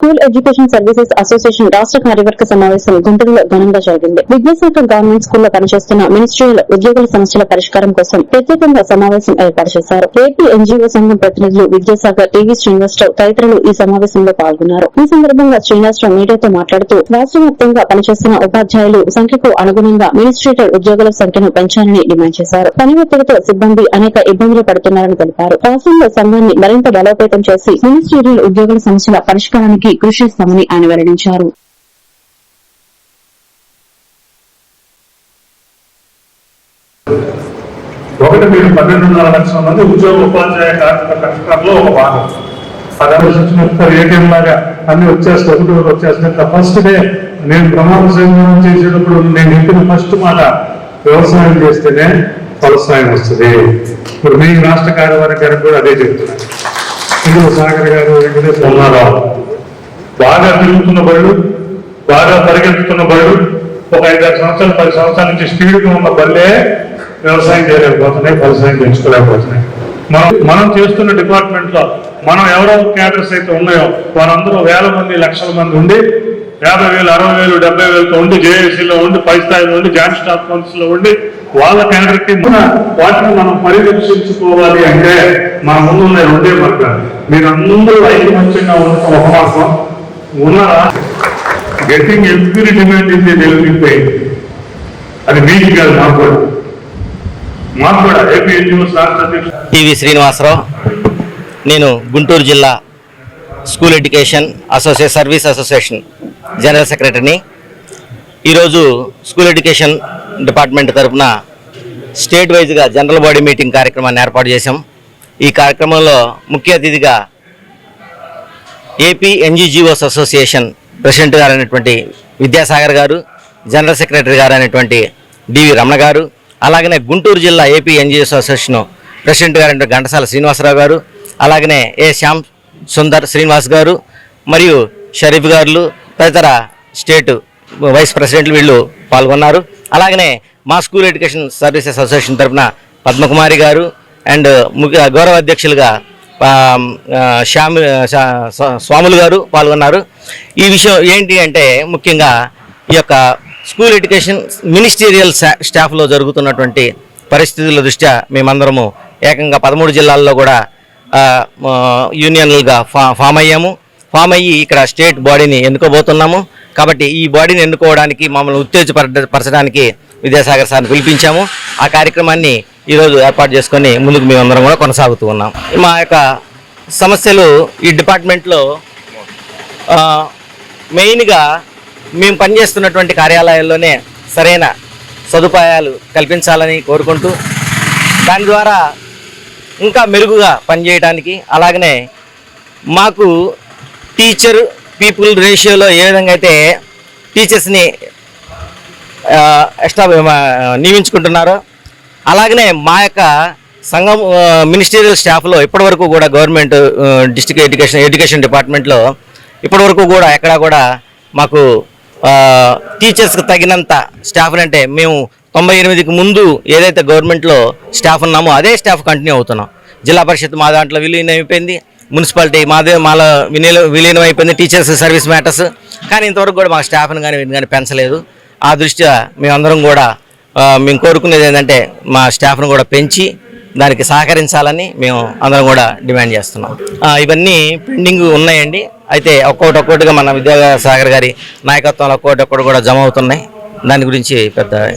School education services association రాష్ట్ర కార్యవర్గ సమావేశం గుంటూరులో ఘనంగా జరిగింది. విద్యాశాఖ గవర్నమెంట్ స్కూల్లో పనిచేస్తున్న మినిస్ట్రీల ఉద్యోగుల సమస్యల పరిష్కారం కోసం ప్రత్యేకంగా సమావేశం ఏర్పాటు చేశారు. ఏపీ ఎన్జీఓ సంఘం ప్రతినిధులు విద్యాశాఖ టీవీ శ్రీనివాసరావు తదితరులు ఈ సమావేశంలో పాల్గొన్నారు. ఈ సందర్భంగా శ్రీనివాసరావు మీడియాతో మాట్లాడుతూ రాష్ట్ర వ్యాప్తంగా పనిచేస్తున్న ఉపాధ్యాయులు సంఖ్యకు అనుగుణంగా మినిస్ట్రేటర్ ఉద్యోగుల సంఖ్యను పెంచాలని డిమాండ్ చేశారు. పని ఒత్తిడితో సిబ్బంది అనేక ఇబ్బందులు పడుతున్నారని తెలిపారు. రాష్ట్రంలో సంఘాన్ని మరింత బలోపేతం చేసి మినిస్ట్రీరియల్ ఉద్యోగుల సమస్యల పరిష్కారానికి కృషి చేస్తామని ఆయన వెల్లడించారు. ఒకటి మీరు పన్నెండున్నర లక్షల మంది ఉద్యోగ ఉపాధ్యాయ కార్మిక కష్టాల్లో ఒక భాగం. అది ఆలోచించినప్పుడు ఏటీఎం లాగా అన్ని వచ్చేస్తే ఒకటి ఒకటి వచ్చేస్తాయి. ఫస్ట్ డే నేను ప్రమాణ స్వీకారం చేసేటప్పుడు నేను చెప్పిన ఫస్ట్ మాట వ్యవసాయం చేస్తేనే వ్యవసాయం వస్తుంది. ఇప్పుడు మీ రాష్ట్ర కార్యవర్గానికి కూడా అదే చెప్తున్నాను ఇందులో సాగర్ గారు వెంకటేశ్వర ఉన్నారావు బాగా తిరుగుతున్న బళ్ళు బాగా పరిగెత్తుతున్న బళ్ళు ఒక ఐదారు సంవత్సరాలు పది సంవత్సరాల నుంచి స్పీడ్గా ఉన్న బళ్ళే వ్యవసాయం చేయలేకపోతున్నాయి వ్యవసాయం చేయించుకోలేకపోతున్నాయి. మనం మనం చేస్తున్న డిపార్ట్మెంట్లో మనం ఎవరో క్యాడర్స్ అయితే ఉన్నాయో వారందరూ వేల మంది లక్షల మంది ఉండి యాభై వేలు అరవై వేలు డెబ్బై వేలతో ఉండి జేఏసీలో ఉండి పై స్థాయిలో ఉండి జాయింట్ స్టాఫ్ కౌన్సిల్లో ఉండి వాళ్ళ క్యాడర్ కింద వాటిని మనం పరిరక్షించుకోవాలి అంటే మన ముందు ఉన్న రెండే మార్గాలు. మీరు అందరూ ఐకమత్యంగా ఉండటం ఒక మార్గం. ఉన్నారా? Getting every demand in delivery pay అది మీకు కాదు మాకు కూడా. మాకు కూడా. AP NGO Srinivasarao. నేను గుంటూరు జిల్లా school education associate service association general సెక్రటరీని. ఈరోజు స్కూల్ ఎడ్యుకేషన్ డిపార్ట్మెంట్ తరఫున స్టేట్ వైజ్గా జనరల్ బాడీ మీటింగ్ కార్యక్రమాన్ని ఏర్పాటు చేశాం. ఈ కార్యక్రమంలో ముఖ్య అతిథిగా ఏపీ ఎన్జిజిఓస్ అసోసియేషన్ ప్రెసిడెంట్ గారు అయినటువంటి విద్యాసాగర్ గారు జనరల్ సెక్రటరీ గారు అయినటువంటి డివి రమణ గారు అలాగనే గుంటూరు జిల్లా ఏపీ ఎన్జిఓస్ అసోసియేషన్ ప్రెసిడెంట్ గారు అయినటువంటి ఘంటసాల శ్రీనివాసరావు గారు అలాగనే ఏ శ్యామ్ సుందర్ శ్రీనివాస్ గారు మరియు షరీఫ్ గారు తదితర స్టేట్ వైస్ ప్రెసిడెంట్లు వీళ్ళు పాల్గొన్నారు. అలాగనే మా స్కూల్ ఎడ్యుకేషన్ సర్వీసెస్ అసోసియేషన్ తరఫున పద్మకుమారి గారు అండ్ ముఖ్య గౌరవ అధ్యక్షులుగా శ్యామి స్వాములు గారు పాల్గొన్నారు. ఈ విషయం ఏంటి అంటే ముఖ్యంగా ఈ యొక్క స్కూల్ ఎడ్యుకేషన్ మినిస్టీరియల్ స్టా- స్టాఫ్లో జరుగుతున్నటువంటి పరిస్థితుల దృష్ట్యా మేమందరము ఏకంగా పదమూడు జిల్లాల్లో కూడా యూనియన్లుగా ఫా ఫామ్ అయ్యాము. ఫామ్ అయ్యి ఇక్కడ స్టేట్ బాడీని ఎన్నుకోబోతున్నాము. కాబట్టి ఈ బాడీని ఎన్నుకోవడానికి మమ్మల్ని ఉత్తేజపరచడానికి విద్యాసాగర్ సార్ని పిలిపించాము. ఆ కార్యక్రమాన్ని ఈరోజు ఏర్పాటు చేసుకొని ముందుకు మేమందరం కూడా కొనసాగుతూ ఉన్నాం. మా యొక్క సమస్యలు ఈ డిపార్ట్మెంట్లో మెయిన్గా మేము పనిచేస్తున్నటువంటి కార్యాలయాల్లోనే సరైన సదుపాయాలు కల్పించాలని కోరుకుంటూ దాని ద్వారా ఇంకా మెరుగుగా పనిచేయడానికి అలాగనే మాకు టీచర్ పీపుల్ రేషియోలో ఏ విధంగా అయితే టీచర్స్ని ఎక్స్ట్రా నియమించుకుంటున్నారో అలాగనే మా యొక్క సంఘం మినిస్టీరియల్ స్టాఫ్లో ఇప్పటివరకు కూడా గవర్నమెంట్ డిస్ట్రిక్ట్ ఎడ్యుకేషన్ ఎడ్యుకేషన్ డిపార్ట్మెంట్లో ఇప్పటివరకు కూడా ఎక్కడా కూడా మాకు టీచర్స్కి తగినంత స్టాఫ్ అంటే మేము తొంభై ఎనిమిదికి ముందు ఏదైతే గవర్నమెంట్లో స్టాఫ్ ఉన్నామో అదే స్టాఫ్ కంటిన్యూ అవుతున్నాం. జిల్లా పరిషత్ మా దాంట్లో విలీనం అయిపోయింది మున్సిపాలిటీ మాదే మాలో విలీనం విలీనం అయిపోయింది టీచర్స్ సర్వీస్ మ్యాటర్స్ కానీ ఇంతవరకు కూడా మా స్టాఫ్ని కానీ కానీ పెంచలేదు. ఆ దృష్ట్యా మేమందరం కూడా మేము కోరుకునేది ఏంటంటే మా స్టాఫ్ను కూడా పెంచి దానికి సహకరించాలని మేము అందరం కూడా డిమాండ్ చేస్తున్నాం. ఇవన్నీ పెండింగ్ ఉన్నాయండి. అయితే ఒక్కొక్కటి ఒక్కొక్కటిగా మన విద్యాసాగర్ గారి నాయకత్వంలో ఒక్కొక్కటి ఒక్కటి కూడా జమ అవుతున్నాయి. దాని గురించి పెద్ద